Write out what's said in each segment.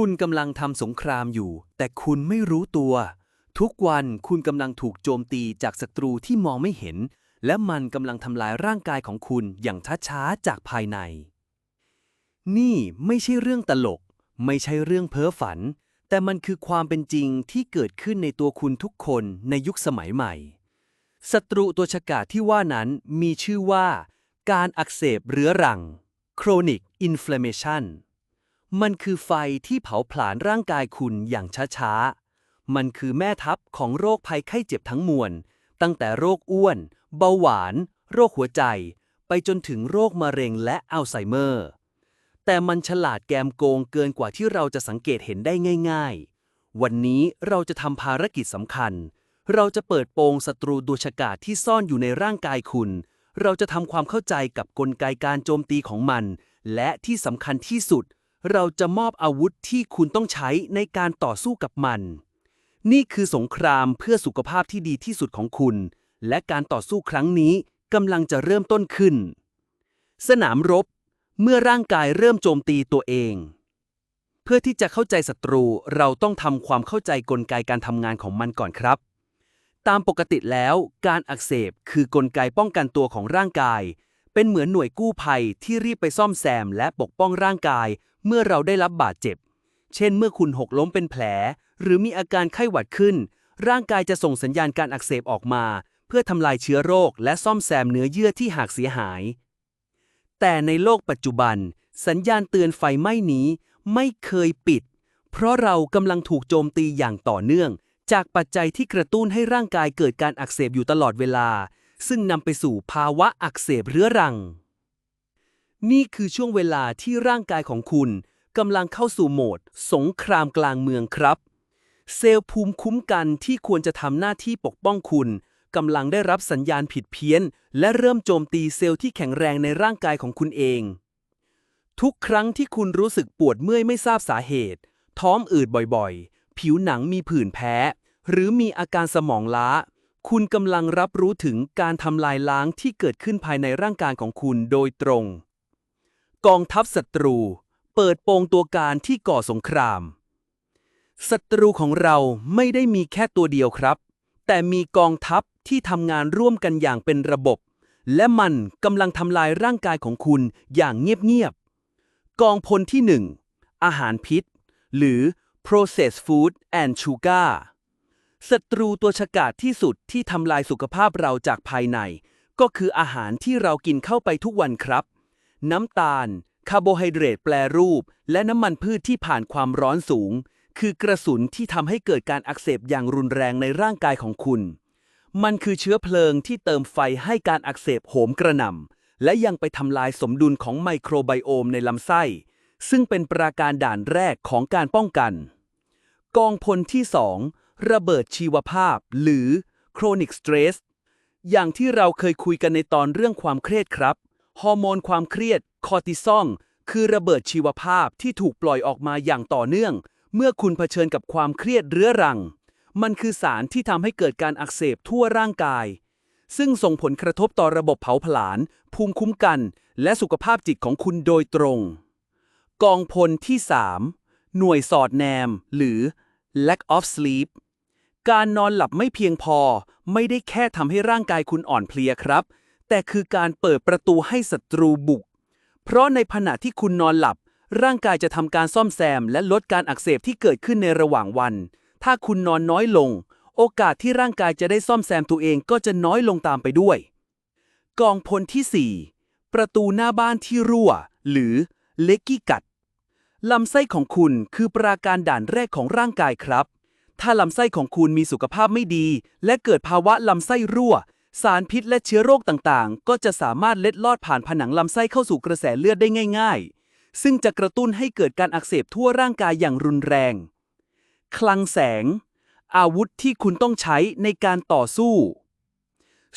คุณกำลังทำสงครามอยู่ แต่คุณไม่รู้ตัว ทุกวันคุณกำลังถูกโจมตีจากศัตรูที่มองไม่เห็น และมันกำลังทำลายร่างกายของคุณอย่างช้าๆจากภายใน นี่ไม่ใช่เรื่องตลก ไม่ใช่เรื่องเพ้อฝัน แต่มันคือความเป็นจริงที่เกิดขึ้นในตัวคุณทุกคนในยุคสมัยใหม่ศัตรูตัวฉกาจที่ว่านั้นมีชื่อว่า การอักเสบเรื้อรัง chronic inflammation มันคือไฟที่เผาผลาญร่างกายคุณอย่างช้าๆ มันคือแม่ทัพของโรคภัยไข้เจ็บทั้งมวล ตั้งแต่โรคอ้วน เบาหวาน โรคหัวใจ ไปจนถึงโรคมะเร็งและอัลไซเมอร์ แต่มันฉลาดแกมโกงเกินกว่าที่เราจะสังเกตเห็นได้ง่าย ๆ วันนี้เราจะทำภารกิจสำคัญ เราจะเปิดโปงศัตรูตัวฉกาจที่ซ่อนอยู่ในร่างกายคุณ เราจะทำความเข้าใจกับกลไกการโจมตีของมัน และที่สำคัญที่สุด เราจะมอบอาวุธที่คุณต้องใช้ในการต่อสู้กับมัน นี่คือสงครามเพื่อสุขภาพที่ดีที่สุดของคุณ และการต่อสู้ครั้งนี้กำลังจะเริ่มต้นขึ้น สนามรบ เมื่อร่างกายเริ่มโจมตีตัวเอง เพื่อที่จะเข้าใจศัตรูเราต้องทำความเข้าใจกลไกการทำงานของมันก่อนครับ ตามปกติแล้ว การอักเสบคือกลไกป้องกันตัวของร่างกาย เป็นเหมือนหน่วยกู้ภัยที่รีบไปซ่อมแซมและปกป้องร่างกาย เมื่อเราได้รับบาดเจ็บ เช่น เมื่อคุณหกล้มเป็นแผล หรือมีอาการไข้หวัดขึ้น ร่างกายจะส่งสัญญาณการอักเสบออกมา เพื่อทำลายเชื้อโรค และซ่อมแซมเนื้อเยื่อที่หักเสียหาย แต่ในโลกปัจจุบัน สัญญาณเตือนไฟไหม้นี้ไม่เคยปิด เพราะเรากำลังถูกโจมตีอย่างต่อเนื่อง จากปัจจัยที่กระตุ้นให้ร่างกายเกิดการอักเสบอยู่ตลอดเวลา ซึ่งนำไปสู่ภาวะอักเสบเรื้อรัง นี่คือช่วงเวลาที่ร่างกายของคุณกำลังเข้าสู่โหมด สงครามกลางเมืองครับ เซลล์ภูมิคุ้มกันที่ควรจะทำหน้าที่ปกป้องคุณกำลังได้รับสัญญาณผิดเพี้ยน และเริ่มโจมตีเซลล์ที่แข็งแรงในร่างกายของคุณเอง ทุกครั้งที่คุณรู้สึกปวดเมื่อยไม่ทราบสาเหตุ ท้องอืดบ่อยๆ ผิวหนังมีผื่นแพ้ หรือมีอาการสมองล้า คุณกำลังรับรู้ถึงการทำลายล้างที่เกิดขึ้นภายในร่างกายของคุณโดยตรง กองทัพศัตรู เปิดโปงตัวการที่ก่อสงคราม ศัตรูของเราไม่ได้มีแค่ตัวเดียวครับ แต่มีกองทัพที่ทำงานร่วมกันอย่างเป็นระบบ และมันกำลังทำลายร่างกายของคุณอย่างเงียบๆ กองพลที่1อาหารพิษ หรือ processed food and sugar ศัตรูตัวฉกาจที่สุดที่ทำลายสุขภาพเราจากภายใน ก็คืออาหารที่เรากินเข้าไปทุกวันครับ น้ำตาล คาร์โบไฮเดรตแปรรูป และน้ำมันพืชที่ผ่านความร้อนสูง คือกระสุนที่ทำให้เกิดการอักเสบอย่างรุนแรงในร่างกายของคุณ มันคือเชื้อเพลิงที่เติมไฟให้การอักเสบโหมกระหน่ำและยังไปทำลายสมดุลของไมโครไบโอมในลำไส้ ซึ่งเป็นปราการด่านแรกของการป้องกัน กองพลที่ 2 ระเบิดชีวภาพ หรือ chronic stress อย่างที่เราเคยคุยกันในตอนเรื่องความเครียดครับ ฮอร์โมนความเครียด คอร์ติซอลคือระเบิดชีวภาพที่ถูกปล่อยออกมาอย่างต่อเนื่อง เมื่อคุณเผชิญกับความเครียดเรื้อรัง มันคือสารที่ทำให้เกิดการอักเสบทั่วร่างกาย ซึ่งส่งผลกระทบต่อระบบเผาผลาญ ภูมิคุ้มกัน และสุขภาพจิตของคุณโดยตรง กองพลที่ 3 หน่วยสอดแนม หรือ lack of sleep การนอนหลับไม่เพียงพอ ไม่ได้แค่ทำให้ร่างกายคุณอ่อนเพลียครับ แต่คือการเปิดประตูให้ศัตรูบุก เพราะในขณะที่คุณนอนหลับ ร่างกายจะทำการซ่อมแซม และลดการอักเสบที่เกิดขึ้นในระหว่างวัน ถ้าคุณนอนน้อยลง โอกาสที่ร่างกายจะได้ซ่อมแซมตัวเองก็จะน้อยลงตามไปด้วย กองพลที่ 4 ประตูหน้าบ้านที่รั่ว หรือเล็กกี้กัดลำไส้ของคุณคือปราการด่านแรกของร่างกายครับ ถ้าลำไส้ของคุณมีสุขภาพไม่ดี และเกิดภาวะลำไส้รั่ว สารพิษและเชื้อโรคต่างๆ ก็จะสามารถเล็ดลอดผ่านผนังลำไส้เข้าสู่กระแสเลือดได้ง่าย ๆ ซึ่งจะกระตุ้นให้เกิดการอักเสบทั่วร่างกายอย่างรุนแรง คลังแสง อาวุธที่คุณต้องใช้ในการต่อสู้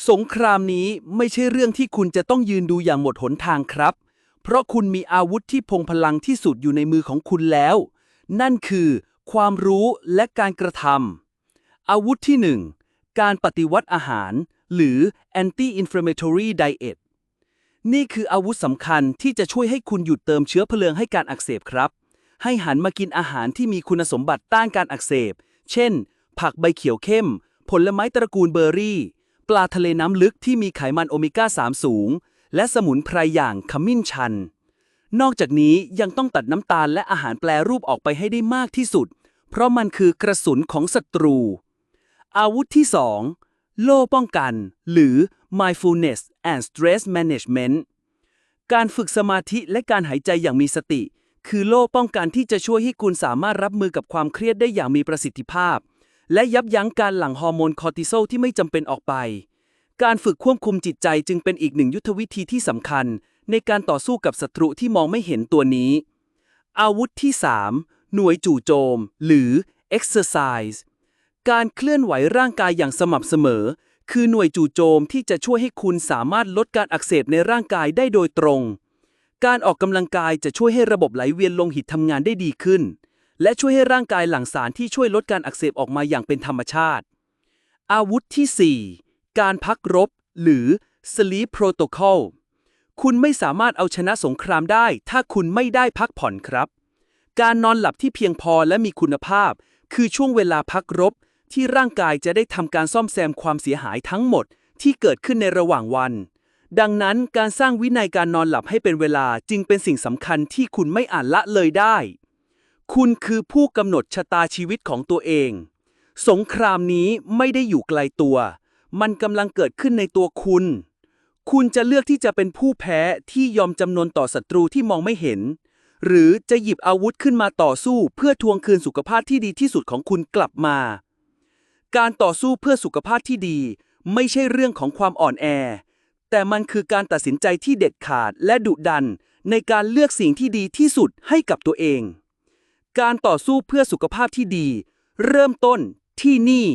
สงครามนี้ไม่ใช่เรื่องที่คุณจะต้องยืนดูอย่างหมดหนทางครับ เพราะคุณมีอาวุธที่พงพลังที่สุดอยู่ในมือของคุณแล้ว นั่นคือ ความรู้และการกระทำอาวุธที่ 1 การปฏิวัติอาหาร หรือ anti-inflammatory diet นี่คืออาวุธสำคัญที่จะช่วยให้คุณหยุดเติมเชื้อเพลิงให้การอักเสบครับ ให้หันมากินอาหารที่มีคุณสมบัติต้านการอักเสบ เช่น ผักใบเขียวเข้ม ผลไม้ตระกูลเบอร์รี่ ปลาทะเลน้ำลึกที่มีไขมันโอเมก้า 3 สูง และสมุนไพรอย่างขมิ้นชัน นอกจากนี้ยังต้องตัดน้ำตาลและอาหารแปรรูปออกไปให้ได้มากที่สุด เพราะมันคือกระสุนของศัตรู อาวุธที่ 2 โล่ป้องกัน หรือ mindfulness and stress management การฝึกสมาธิและการหายใจอย่างมีสติ คือโล่ป้องกันที่จะช่วยให้คุณสามารถรับมือกับความเครียดได้อย่างมีประสิทธิภาพ และยับยั้งการหลั่งฮอร์โมนคอร์ติซอลที่ไม่จำเป็นออกไป การฝึกควบคุมจิตใจจึงเป็นอีกหนึ่งยุทธวิธีที่สำคัญ ในการต่อสู้กับศัตรูที่มองไม่เห็นตัวนี้ อาวุธที่ 3 หน่วยจู่โจม หรือ exercise การเคลื่อนไหวร่างกายอย่างสม่ำเสมอ คือหน่วยจู่โจมที่จะช่วยให้คุณสามารถลดการอักเสบในร่างกายได้โดยตรง การออกกำลังกายจะช่วยให้ระบบไหลเวียนโลหิตทำงานได้ดีขึ้น และช่วยให้ร่างกายหลั่งสารที่ช่วยลดการอักเสบออกมาอย่างเป็นธรรมชาติ อาวุธที่ 4 การพักรบ หรือ sleep protocol คุณไม่สามารถเอาชนะสงครามได้ ถ้าคุณไม่ได้พักผ่อนครับ การนอนหลับที่เพียงพอและมีคุณภาพ คือช่วงเวลาพักรบ ที่ร่างกายจะได้ทำการซ่อมแซมความเสียหายทั้งหมดที่เกิดขึ้นในระหว่างวัน ดังนั้นการสร้างวินัยการนอนหลับให้เป็นเวลาจึงเป็นสิ่งสำคัญที่คุณไม่อาจละเลยได้ คุณคือผู้กำหนดชะตาชีวิตของตัวเอง สงครามนี้ไม่ได้อยู่ไกลตัว มันกำลังเกิดขึ้นในตัวคุณ คุณจะเลือกที่จะเป็นผู้แพ้ที่ยอมจำนนต่อศัตรูที่มองไม่เห็น หรือจะหยิบอาวุธขึ้นมาต่อสู้เพื่อทวงคืนสุขภาพที่ดีที่สุดของคุณกลับมา การต่อสู้เพื่อสุขภาพที่ดี ไม่ใช่เรื่องของความอ่อนแอ แต่มันคือการตัดสินใจที่เด็ดขาดและดุดัน ในการเลือกสิ่งที่ดีที่สุดให้กับตัวเอง การต่อสู้เพื่อสุขภาพที่ดี เริ่มต้นที่นี่